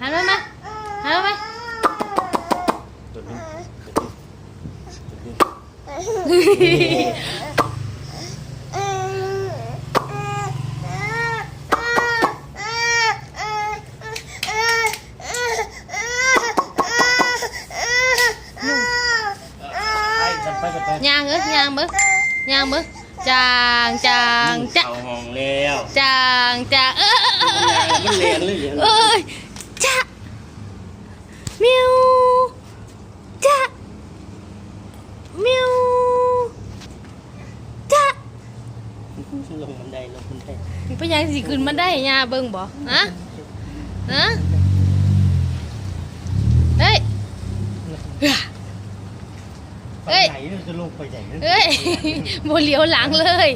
หันมามาหันมามาตัวนี้ไปจั ลงบันไดลงบันไดเป็นยังสิขึ้นมาได้ยาเบิ้งบ่ฮะฮะเฮ้ยเอ้ยไหนจะลงไปไหนเอ้ยโบเลียวหลังเลย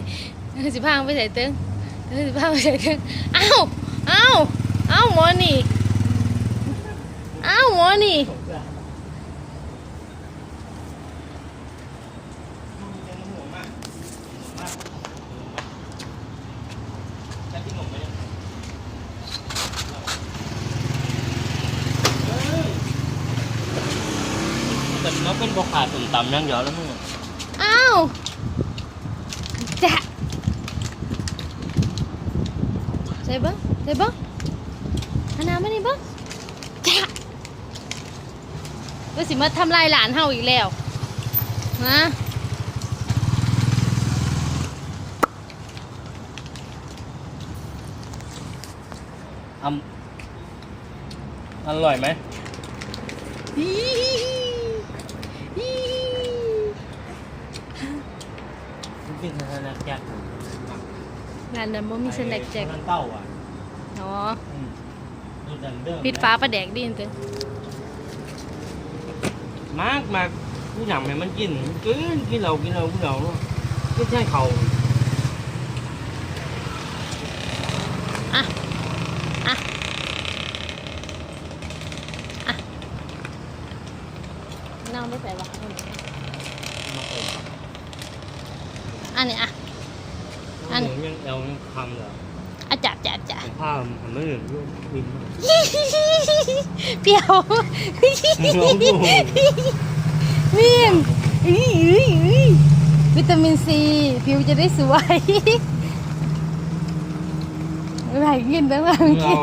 สิพางไปใส่เตึงสิพางไปใส่เตึงอ้าเอ้าเอ้าหมอนี่อ้าหมอนี่ แต่ nó เป็นบกขาดตุ่มต่ำยังเดียวแล้วมึงเอ้าจะใส่เบิ้งใส่เบิ้งอันน้ำมานี่เบิ้งจะก็สิมาทำลายหลานเฮาอีกแล้วฮะออร่อยไหม อีอี มันสแน็คแจ็คงานนั้นบ่มีสแน็คแจ็คมันเต้าอะอ๋ออืมดูดังเดิมปิดฟ้าประแดกดินเตึงมากมากผู้หญิงให้มันกินกินกินเรากินเรากินเราเนาะไม่ใช่เขาอะอะอะน้ำไม่ใส่หวะมาเปิด อันนี้อะ อันหมูยังเอวยังคำเหรออาจับจับจับผมผ้าผมไม่เห็นด้วยวินเปรี้ยวน้องดูเมี่ยงอื้ออื้ออื้อวิตามินซี ผิวจะได้สวยไหลกินตั้งหลังกิเอาน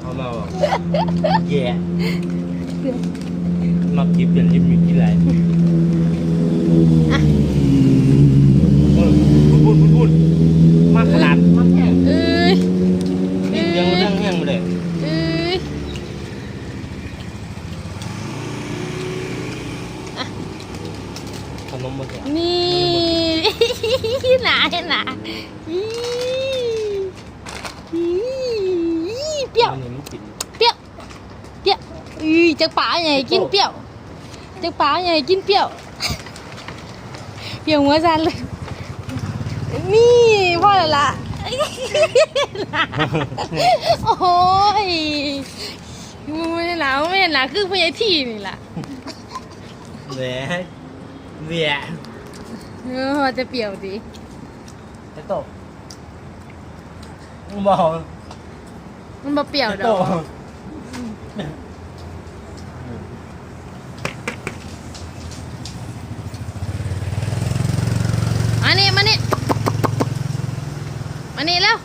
เอามาแบบแย่มากินเป็นริมอยู่ที่ไรเออพูดพูดพูดมากขนาดมากแห้ง เอ้ย กินเรื่องเรื่องแห้งมาเลย เอ้ย ขน มมาแก่นี่หนาหนาอีอีเปรี้ยวอันนี้มันกินเปรี้ยวเปรี้ยวอือจักป๋าใหญ่กินเปรี้ยวจักป๋าใหญ่กินเปรี้ยวเปรี้ยวหัวซันเลยนี่พ่อละละโอ้ยไม่ใช่หนาวไม่ใช่หนาวคือพญาที่นี่ล่ะ แหวะแหวะเออจะเปรี้ยวดีจะตกมึงบอกมันมาเปรี้ยวจะดตอกกมานี่มานี่มานี่แล้ว